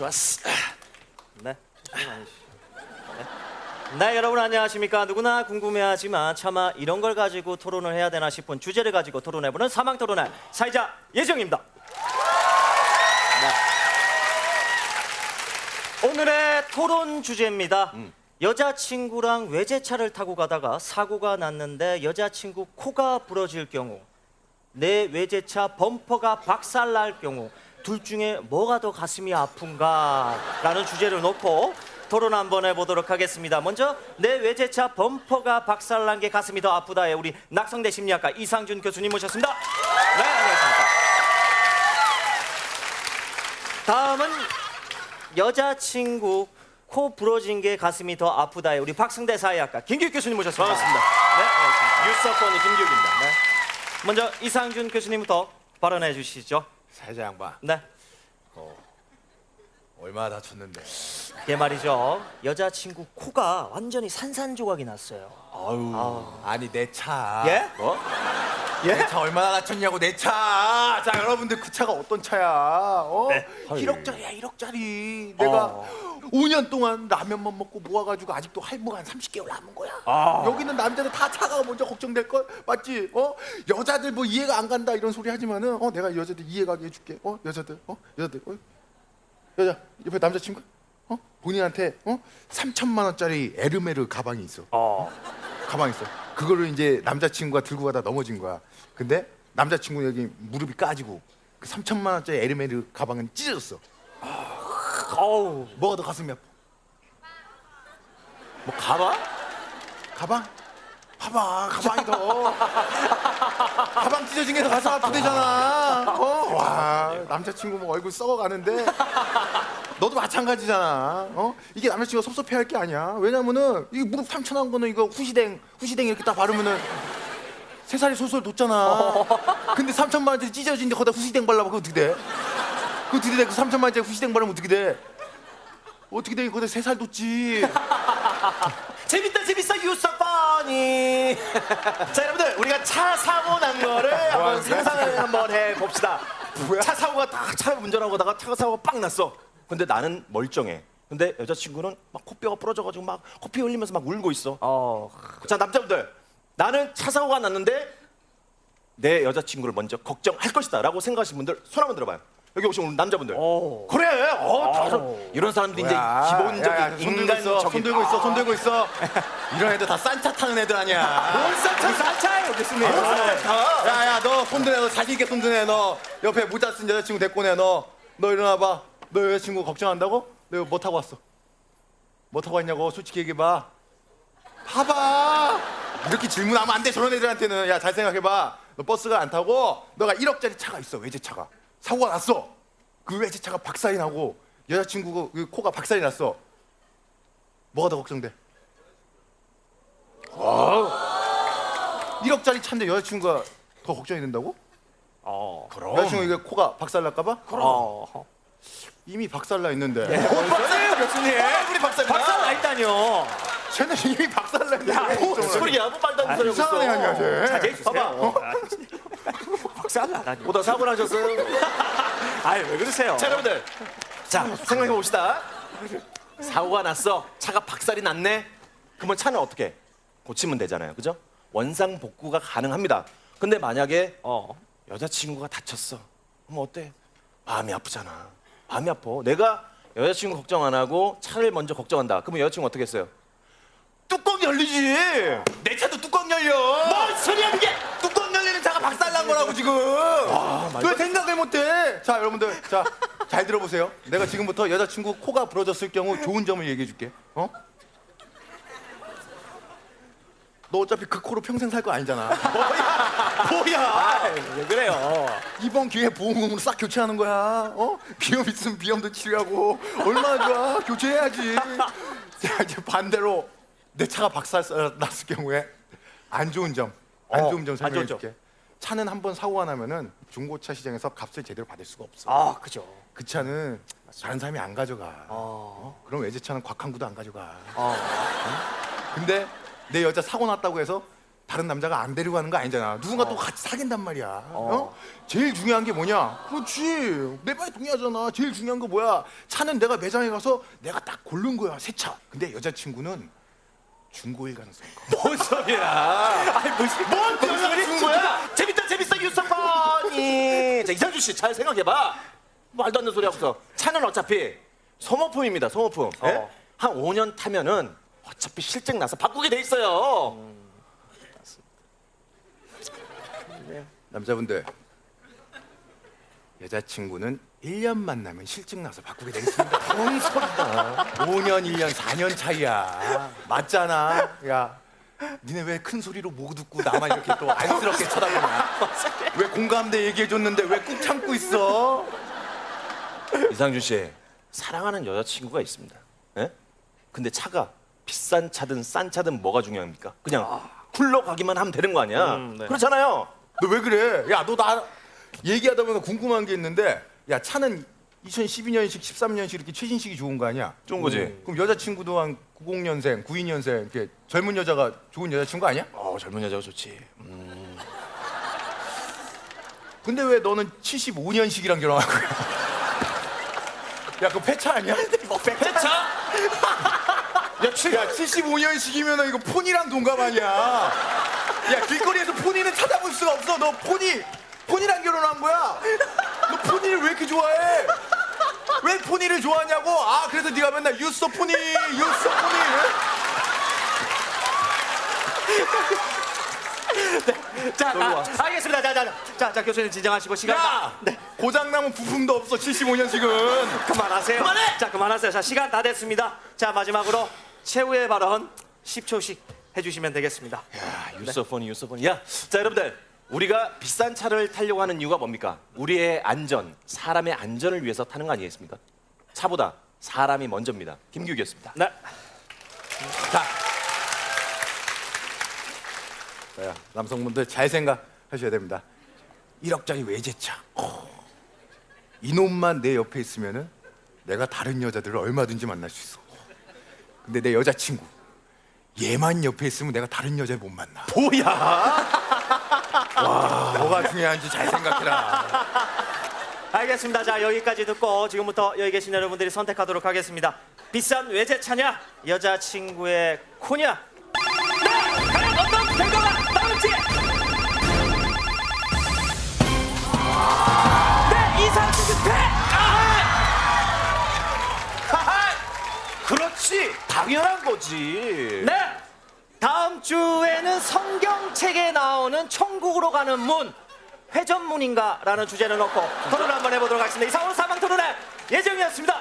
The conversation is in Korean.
좋았어. 네. 네. 네, 여러분 안녕하십니까? 누구나 궁금해하지만 차마 이런 걸 가지고 토론을 해야 되나 싶은 주제를 가지고 토론해보는 사망 토론회 사회자 예정입니다. 네. 오늘의 토론 주제입니다. 여자친구랑 외제차를 타고 가다가 사고가 났는데 여자친구 코가 부러질 경우 내 외제차 범퍼가 박살날 경우 둘 중에 뭐가 더 가슴이 아픈가라는 주제를 놓고 토론 한번 해보도록 하겠습니다. 먼저 내 외제차 범퍼가 박살난 게 가슴이 더 아프다에 우리 낙성대 심리학과 이상준 교수님 모셨습니다. 네, 안녕하십니까. 다음은 여자친구 코 부러진 게 가슴이 더 아프다에 우리 박승대 사회학과 김규 교수님 모셨습니다. 반갑습니다. 네, 반갑습니다. 뉴스어퍼니 김기욱입니다. 네. 먼저 이상준 교수님부터 발언해 주시죠. 사회자 양반 네. 얼마나 다쳤는데? 그게 말이죠. 여자친구 코가 완전히 산산조각이 났어요. 아유. 아니 내 차. 예? 어? 내차 얼마나 다쳤냐고 내 차. 자 여러분들 그 차가 어떤 차야? 어? 네. 1억짜리야 1억짜리. 내가 어. 5년 동안 라면만 먹고 모아가지고 아직도 할부가 한 30개월 남은 거야. 아. 여기는 남자들 다 차가 먼저 걱정될 걸 맞지? 어? 여자들 뭐 이해가 안 간다 이런 소리 하지만은 어 내가 여자들 이해가게 해줄게. 어 여자들 어 여자들 어 여자 옆에 남자친구 어 본인한테 어 3천만 원짜리 에르메르 가방이 있어. 어. 가방 있어. 그거를 이제 남자친구가 들고 가다 넘어진 거야. 근데 남자친구 여기 무릎이 까지고 그 3천만 원짜리 에르메르 가방은 찢어졌어. 어우. 뭐가 더 가슴이 아파? 뭐 가방? 가방? 봐봐 가방이 더 가방 찢어진 게 더 가슴 아프대잖아 어? 와 남자친구 뭐 얼굴 썩어가는데 너도 마찬가지잖아 어? 이게 남자친구가 섭섭해 할 게 아니야 왜냐면은 이 무릎 삼천한 거는 이거 후시댕 후시댕 이렇게 딱 바르면은 세 살이 솔솔 돋잖아 근데 삼천만 원짜리 찢어진데 거기다 후시댕 발라봐 그거 어떻게 돼? 그거 어떻게 돼? 그 삼천만 원짜리 후시댕 바르면 어떻게 돼? 어떻게 돼? 거기다 세살 돋지 재밌다 재밌어 유서퍼니 자 여러분들 우리가 차 사고 난 거를 한번 상상을 한번 해봅시다? 차 사고가 딱 차를 운전하고 다가 차 사고가 빵 났어 근데 나는 멀쩡해 근데 여자친구는 막 코뼈가 부러져가지고 막 코피 흘리면서 막 울고 있어 어. 자 남자분들 나는 차 사고가 났는데 내 여자친구를 먼저 걱정할 것이다 라고 생각하시는 분들 손 한번 들어봐요 여기 오신 오늘 남자분들. 오. 그래. 어, 다 오. 이런 사람들이 이제 뭐야? 기본적인 야, 야, 손 들고 있어, 인간적인 손 들고 있어 손 들고 있어. 이런 애들 다 싼차 타는 애들 아니야. 뭔 싼차 싼차예요 교수님 야 야 너 손 드네 너 자신 있게 손 드네 너. 옆에 모자 쓴 여자친구 데리고 내 너 너 일어나봐. 너 여자친구 걱정한다고? 너 이거 뭐 타고 왔어? 뭐 타고 왔냐고 솔직히 얘기해봐. 봐봐. 이렇게 질문하면 안 돼 저런 애들한테는. 야 잘 생각해봐. 너 버스가 안 타고 너가 1억짜리 차가 있어 외제차가 사고가 났어 그 외제차가 박살이 나고 여자친구 그 코가 박살이 났어 뭐가 더 걱정돼? 1억짜리 차인데 여자친구가 더 걱정이 된다고? 어. 여자친구 이게 코가 박살날까봐? 어. 이미 박살나 있는데 박사예요 교수님 우리 박사 박살 나 있다뇨. 쟤는 이미 박살나 있는데 소리야 뭐 말도 안 되는 소리 하고 이상한 애 아니야 있어 쟤 자제해 주세요. 봐봐. 박 살 나다니. 보다 사고 나셨어요? 아유, 왜 그러세요? 자 여러분들. 자. 생각해 봅시다. 사고가 났어. 차가 박살이 났네. 그러면 차는 어떻게? 고치면 되잖아요. 그죠? 원상 복구가 가능합니다. 근데 만약에 어. 여자친구가 다쳤어. 그럼 어때? 마음이 아프잖아. 마음이 아파. 내가 여자친구 걱정 안 하고 차를 먼저 걱정한다. 그러면 여자친구 어떻게 했어요? 뚜껑 열리지. 내 차도 뚜껑 열려. 뭔 소리야 그게! 뚜껑 박살난 거라고 지금 왜 생각을 못해 자 여러분들 자 잘 들어보세요 내가 지금부터 여자친구 코가 부러졌을 경우 좋은 점을 얘기해 줄게 어? 너 어차피 그 코로 평생 살 거 아니잖아 뭐야 왜 그래요? 이번 기회에 보험금으로 싹 교체하는 거야. 어? 비염 있으면 비염도 치료하고 얼마나 좋아. 교체해야지. 자 이제 반대로 내 차가 박살 났을 경우에 안 좋은 점, 안 어, 좋은 점안 설명해 좋은 줄게. 차는 한 번 사고가 나면은 중고차 시장에서 값을 제대로 받을 수가 없어. 아, 그죠. 그 차는 다른 사람이 안 가져가. 어. 그럼 외제차는 곽한구도 안 가져가. 어. 근데 내 여자 사고 났다고 해서 다른 남자가 안 데리고 가는 거 아니잖아. 누군가 또 같이 사귄단 말이야. 어. 제일 중요한 게 뭐냐? 그렇지. 내 말이 동의하잖아. 제일 중요한 거 뭐야? 차는 내가 매장에 가서 내가 딱 고른 거야. 새 차. 근데 여자친구는 중고일 가능성이 커. 뭔 소리야? 아니 무슨 뭔 소리 준 거야? 재밌다 재밌어 유서펀이. 자 이상준 씨 잘 생각해봐. 말도 안 되는 소리 하고서 차는 어차피 소모품입니다 소모품. 예? 어. 한 5년 타면은 어차피 실증 나서 바꾸게 돼 있어요. 남자분들 여자친구는 1년 만나면 실증 나서 바꾸게 돼 있습니다. 뭔 소리다. 5년, 1년, 4년 차이야. 맞잖아. 야, 니네 왜 큰 소리로 못 듣고 나만 이렇게 또 안쓰럽게 쳐다보냐? 왜 공감대 얘기해 줬는데 왜 꾹 참고 있어? 이상준 씨 사랑하는 여자친구가 있습니다. 예? 근데 차가 비싼 차든 싼 차든 뭐가 중요합니까? 그냥 굴러가기만 하면 되는 거 아니야? 음, 네. 그렇잖아요. 너 왜 그래? 야, 너 나 얘기하다 보니까 궁금한 게 있는데, 야, 차는 2012년식, 13년식 이렇게 최신식이 좋은 거 아니야? 좋은 거지. 그럼 여자친구도 한 90년생, 92년생 이렇게 젊은 여자가 좋은 여자친구 아니야? 어 젊은 여자가 좋지. 근데 왜 너는 75년식이랑 결혼한 거야? 야, 그거 폐차 아니야? 배차? 야, 75년식이면 이거 폰이랑 동갑 아니야? 야, 길거리에서 폰이는 찾아볼 수가 없어. 너 폰이, 폰이랑 결혼한 거야? 너 폰이를 왜 이렇게 좋아해? 왜 폰이를 좋아하냐고? 아, 그래서 네가 맨날 유서 폰이, 유서 폰이. 자. 아, 알겠습니다. 자, 자, 자, 자, 자, 교수님 진정하시고 시간 다. 야! 고장나면 부품도 없어, 75년식은. 그만하세요. 그만해! 자, 그만하세요. 자, 시간 다 됐습니다. 자, 마지막으로 최후의 발언 10초씩 해주시면 되겠습니다. 야, 유서폰이 유서폰이. 야, 자 여러분들 우리가 비싼 차를 타려고 하는 이유가 뭡니까? 우리의 안전, 사람의 안전을 위해서 타는 거 아니겠습니까? 차보다 사람이 먼저입니다. 김규기였습니다. 네. 자. 자, 남성분들 잘 생각하셔야 됩니다. 1억짜리 외제차. 어. 이놈만 내 옆에 있으면은 내가 다른 여자들을 얼마든지 만날 수 있어. 근데 내 여자친구 얘만 옆에 있으면 내가 다른 여자를 못 만나. 뭐야? 와, 뭐가 중요한지 잘 생각해라. 알겠습니다. 자, 여기까지 듣고 지금부터 여기 계신 여러분들이 선택하도록 하겠습니다. 비싼 외제차냐? 여자친구의 코냐? 네! 과연 어떤 결과가 나올지! 네! 이상준 실패! 아하! 그렇지, 당연한 거지. 네! 다음 주에는 성경책에 나오는 천국으로 가는 문 회전문인가? 라는 주제를 놓고 토론을 한번 해보도록 하겠습니다. 이상으로 사망 토론회 예정이었습니다.